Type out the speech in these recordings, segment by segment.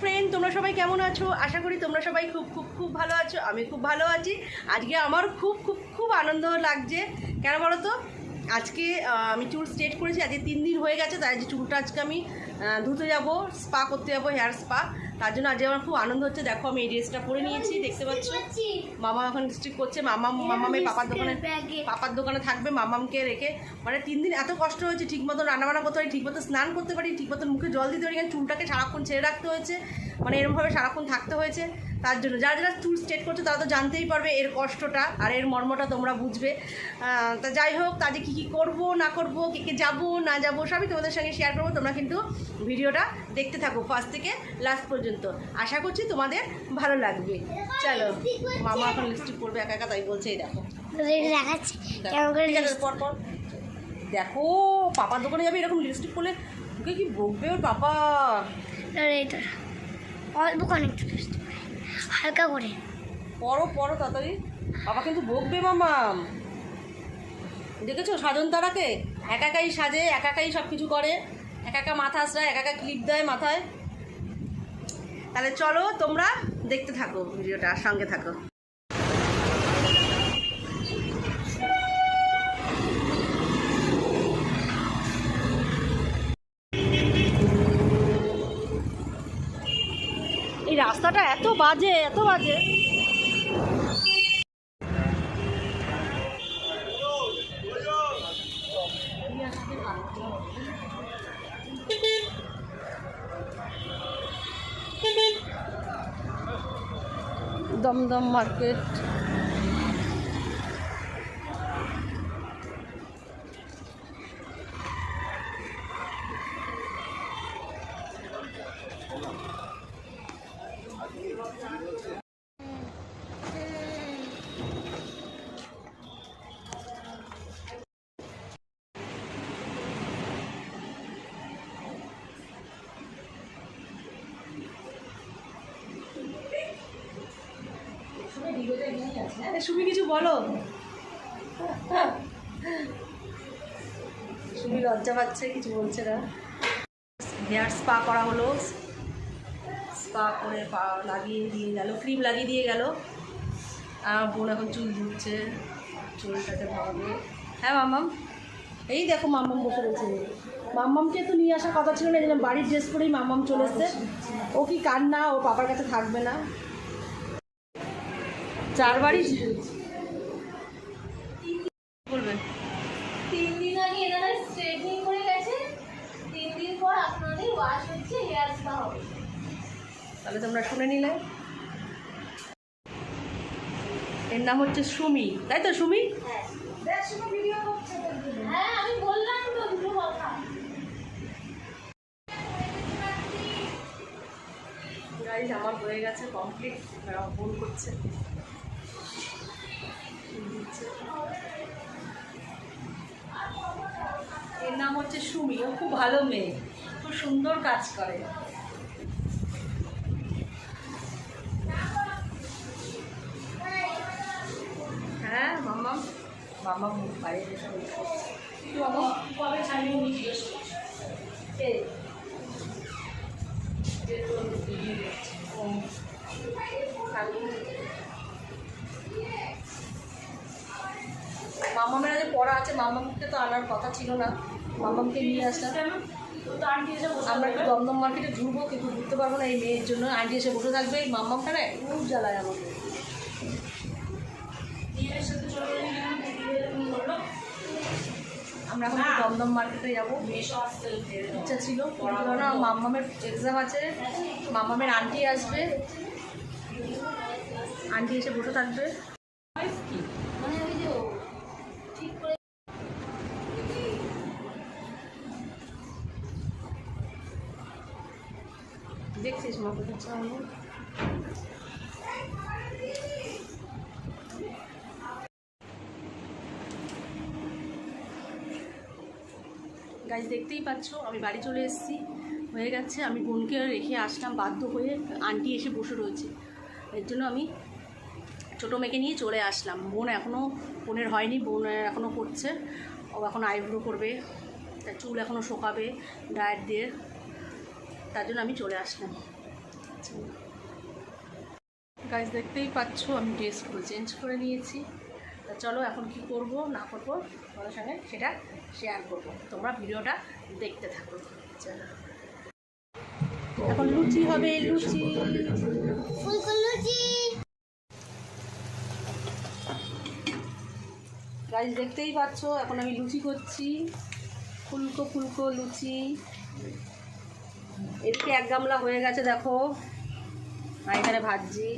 Friend তোমরা সবাই কেমন আছো? আশা করি তোমরা সবাই খুব খুব খুব ভালো আছো। আমি খুব ভালো আছি। আজকে আমার খুব খুব খুব আনন্দ লাগছে। কেন বলো তো? আজকে আমি চুল স্ট্রেট করেছি আজকে তিন দিন হয়ে গেছে তাই যে চুলটা আজকে আমি ধুতে যাব স্পা করতে যাব হেয়ার স্পা তার জন্য আজকে আমার খুব আনন্দ হচ্ছে। দেখো আমি এই ড্রেসটা পরে নিয়েছি দেখতে পাচ্ছ? মামা এখন স্ট্রিক করছে মামা মামামের পাপার দোকানে পাপার দোকানে থাকবে মামামকে রেখে। মানে তিন দিন এত কষ্ট হয়েছে ঠিক মতো রান্নাবান্না করতে পারি ঠিক মতো স্নান করতে পারি ঠিক মতো মুখে জল দিতে পারি কারণ চুলটাকে সারাক্ষণ ছেড়ে রাখতে হয়েছে। মানে এরমভাবে সারাক্ষণ থাকতে হয়েছে। তার জন্য। যারা যারা চুল স্ট্রেট করছে তারা তো জানতেই পারবে এর কষ্টটা আর এর মর্মটা তোমরা বুঝবে। তা যাই হোক কাজে কী কী করব না করব কে কে যাব না যাব সবই তোমাদের সঙ্গে শেয়ার করব। তোমরা কিন্তু ভিডিওটা দেখতে থাকো ফার্স্ট থেকে লাস্ট পর্যন্ত। আশা করছি তোমাদের ভালো লাগবে। চলো মামা এখন লিপস্টিক করবে একা একা তাই বলছে এই দেখো। দেখাচ্ছি কেমন করে ঠিক আছে, পর পর দেখো পাপার দোকানে যাবে এরকম লিপস্টিক করলে ওকে কি বকবে ওর পাপা? অল্প অনেকটা হালকা করে। পরো পরো তাড়াতাড়ি। বাবা কিন্তু বকবে মামাম দেখেছ সাজন তারাকে একা একাই সাজে, একা একাই সব কিছু করে। একা একা মাথা আসরা একা একা ক্লিপ দেয় মাথায়। তাহলে চলো তোমরা দেখতে থাকো ভিডিওটা, সঙ্গে থাকো এই রাস্তাটা এত বাজে এত বাজে। দমদম মার্কেট। সুমি কিছু বলো। সুমি লজ্জা পাচ্ছে কিছু বলছে না। হেয়ার স্পা করা হলো। স্পা করে পা লাগিয়ে দিয়ে গেল, ক্রিম লাগিয়ে দিয়ে গেল। আর বোন এখন চুল ধুচ্ছে, চুলটাকে ভাবে হ্যাঁ মামাম এই দেখো মাম্মাম বসে রয়েছে। মাম্মামকে তো নিয়ে আসার কথা ছিল না জন্য বাড়ির ড্রেস পরেই মাম্মাম চলে এসছে। ও কি কান্না? ও পাপার কাছে থাকবে না। চারবারই বলবেন তিন দিন গেছে। তিন দিন পর আপনাদের ওয়াশ হচ্ছে হেয়ার স্পা হবে। তাহলে তোমরা শুনে নিলে। এর নাম হচ্ছে সুমি। তাই তো, সুমি? আমার হয়ে গেছে কমপ্লিট ফোন করছে। এর নাম হচ্ছে সুমি। ও খুব ভালো মেয়ে। খুব সুন্দর কাজ করে। হ্যাঁ মামা মামা বাইরে? যে পড়া আছে মামামকে তো আনার কথা ছিল না। মামামকে নিয়ে আসলাম আমরা একটু দমদম মার্কেটে ঘুরবো কিন্তু ঘুরতে পারব না এই মেয়ের জন্য। আন্টি এসে বসে থাকবে এই মামামটা না খুব জ্বালায় আমাকে। আমরা এখন দমদম মার্কেটে যাব। ইচ্ছা ছিল না মাম্মামের এক্সাম আছে। মাম্মামের আন্টি আসবে। আন্টি এসে বসে থাকবে। মানে দেখছিস মা গাছ দেখতেই পাচ্ছ, আমি বাড়ি চলে এসেছি। হয়ে গেছে, আমি বোনকে রেখে আসলাম, বাধ্য হয়ে আন্টি এসে বসে রয়েছে। এর জন্য আমি ছোটো মেয়েকে নিয়ে চলে আসলাম। বোন এখনও বোনের হয়নি, বোন এখনও করছে। ও এখন আইব্রো করবে তার চুল এখনও শোকাবে, ডায়েট দিয়ে। তার জন্য আমি চলে আসলাম। গাইজ দেখতেই পাচ্ছ, আমি ড্রেসগুলো চেঞ্জ করে নিয়েছি। তা চলো এখন কি করব না করব তোমাদের সঙ্গে সেটা শেয়ার করব। তোমরা ভিডিওটা দেখতে থাকো। চলো। এখন লুচি হবে লুচি। ফুলকলুচি গাইজ দেখতেই পাচ্ছ এখন আমি লুচি করছি। ফুলকো ফুলকো লুচি। এদিকে এক গামলা হয়ে গেছে দেখো। আর এখানে ভাজছি।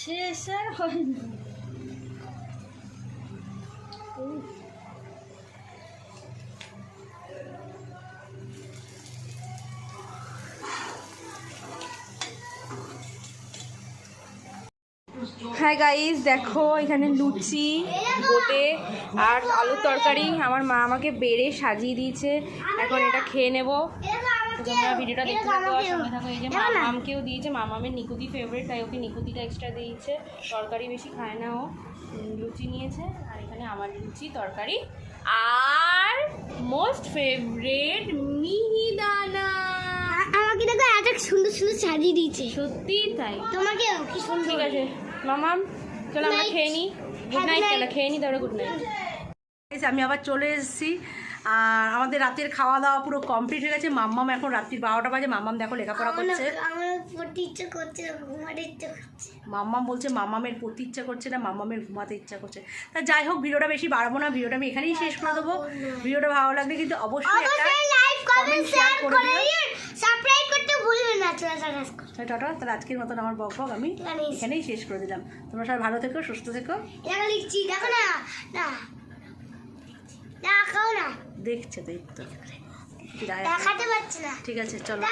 শেষ আর হয় না হ্যাঁ গাইস দেখো, এখানে লুচি বোটে আর আলুর তরকারি। আমার মা আমাকে বেড়ে সাজিয়ে দিয়েছে। এখন এটা খেয়ে নেব। তোমরা ভিডিওটা দেখতে থাকো আর সঙ্গে থাকো এই যে মামামকেও দিয়েছে মামামের নিকুতি ফেভারিট তাই ওকে নিকুতিটা এক্সট্রা দিয়েছে। তরকারি বেশি খায় না ও। লুচি নিয়েছে আর এখানে আমার লুচি তরকারি। আর মোস্ট ফেভারিট মিহিদানা। আমাকে দেখো এত সুন্দর সুন্দর সাজিয়ে দিয়েছে। সত্যি তাই? তোমাকে কি সুন্দর। ঠিক আছে মামাম চলো আমরা খেয়ে নিই গুড নাইট চলো খেয়ে নিই তারপরে গুড নাইট আমি আবার চলে এসেছি। আর আমাদের রাতের খাওয়া দাওয়া পুরো কমপ্লিট হয়ে গেছে। মাম্মাম এখন রাত্রির বারোটা বাজে। মাম্মাম দেখো লেখাপড়া করছে। মাম্মাম বলছে মাম্মামের পড়তে ইচ্ছা করছে না মাম্মামের ঘুমাতে ইচ্ছা করছে। তা যাই হোক ভিডিওটা বেশি বাড়াবো না ভিডিওটা আমি এখানেই শেষ করে দেবো। ভিডিওটা ভালো লাগলে কিন্তু অবশ্যই একটা অবশ্যই লাইক কমেন্ট শেয়ার করে করে দিও। সাবস্ক্রাইব করতে ভুলবেন না চলে সাবস্ক্রাইব করতে তাই টাটা তাহলে আজকের মতন আমার বক বক আমি এখানেই- এখানেই শেষ করে দিলাম। তোমরা সবাই ভালো থেকো সুস্থ থেকো। লিখছি দেখো না না। দেখাও না দেখছে তো এই তো। কি রায়- দেখাতে পারছি না ঠিক আছে চলো।